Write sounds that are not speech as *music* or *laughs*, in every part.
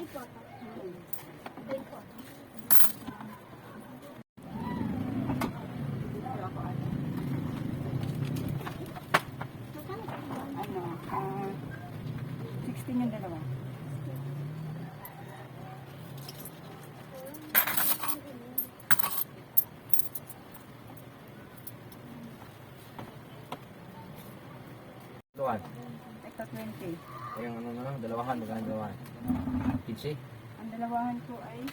16 yung dalawa. Luan. Ito 20. Yung ano na lang, dalawahan, magkano dalawahan? 15? Ang dalawahan ko ay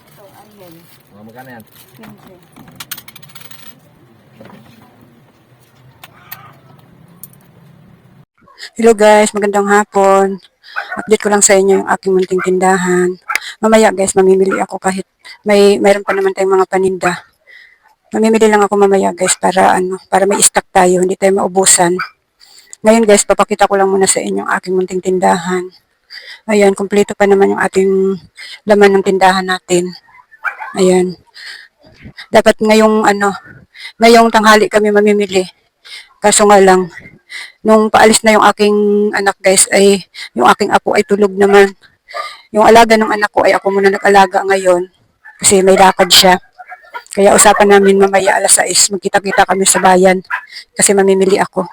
ito, Ariel. Mga magkano yan? 15. Hello guys, magandang hapon. Update ko lang sa inyo yung aking munting tindahan. Mamaya guys, mamimili ako kahit may mayroon pa naman tayong mga paninda. Mamimili lang ako mamaya guys para ano, para may stock tayo, hindi tayo maubusan. Ngayon guys, papakita ko lang muna sa inyo ang aking munting tindahan. Ayan, kumpleto pa naman yung ating laman ng tindahan natin. Ayan. Dapat ngayong ano, ngayong tanghali kami mamimili. Kaso nga lang, nung paalis na yung aking anak guys, ay yung aking apo ay tulog naman. Yung alaga ng anak ko ay ako muna nag-alaga ngayon kasi may lakad siya. Kaya usapan namin mamaya alas 6, magkita-kita kami sa bayan kasi mamimili ako.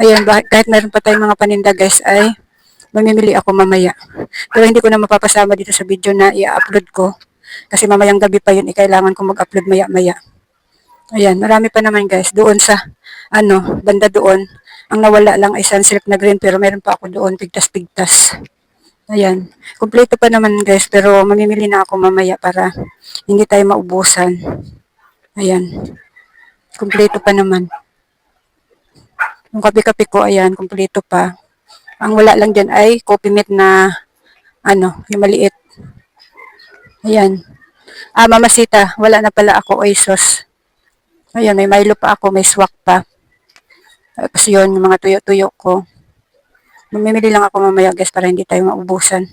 Ayan, kahit meron pa tayong mga paninda guys ay mamimili ako mamaya. Pero hindi ko na mapapasama dito sa video na i-upload ko kasi mamayang gabi pa yun, eh, kailangan ko mag-upload maya-maya. Ayan, marami pa naman guys. Doon sa, ano, banda doon. Ang nawala lang ay sunsilk na green pero meron pa ako doon, pigtas-pigtas. Ayan. Kompleto pa naman guys pero mamimili na ako mamaya para hindi tayo maubusan. Ayan. Kompleto pa naman. Yung kape-kape ko, ayan, kompleto pa. Ang wala lang dyan ay coffee mate na, ano, yung maliit. Ayan. Ah, mamasita, wala na pala ako oy sauce. Ayan, may Milo pa ako, may swak pa. Tapos yun, yung mga tuyo-tuyo ko. Mamimili lang ako mamaya guys para hindi tayo maubusan.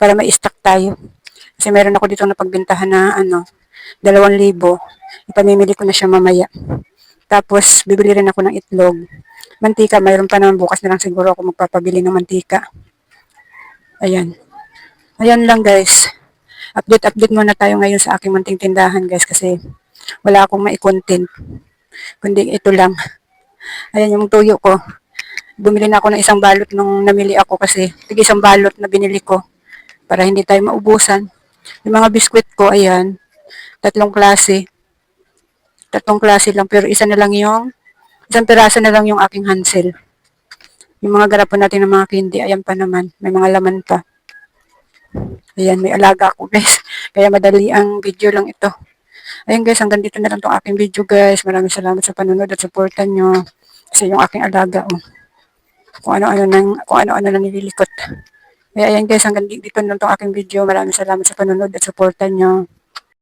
Para may stock tayo. Kasi meron ako dito napagbintahan na ano, dalawang libo. Ipamimili ko na siya mamaya. Tapos, bibili rin ako ng itlog. Mantika, mayroon pa naman bukas na lang siguro ako magpapabili ng mantika. Ayan. Ayan lang guys. Update-update muna tayo ngayon sa aking munting tindahan guys kasi wala akong mai-content. Kundi ito lang. Ayan yung tuyo ko. Bumili na ako ng isang balot nung namili ako kasi tig isang balot na binili ko para hindi tayo maubusan. Yung mga biskwit ko, ayan, tatlong klase. Tatlong klase lang pero isa na lang yung isang piraso na lang yung aking hansel. Yung mga garapon natin ng mga candy, ayan pa naman. May mga laman pa. Ayan, may alaga ako guys. *laughs* Kaya madali ang video lang ito. Ayan guys, hanggang dito na lang tong aking video guys. Maraming salamat sa panonood at supportan nyo. Kasi yung aking alaga, oh. Kung ano-ano nang, kung ano-ano nang nililikot. Kaya ayan guys, hanggang dito na lang tong aking video. Maraming salamat sa panonood at supportan nyo.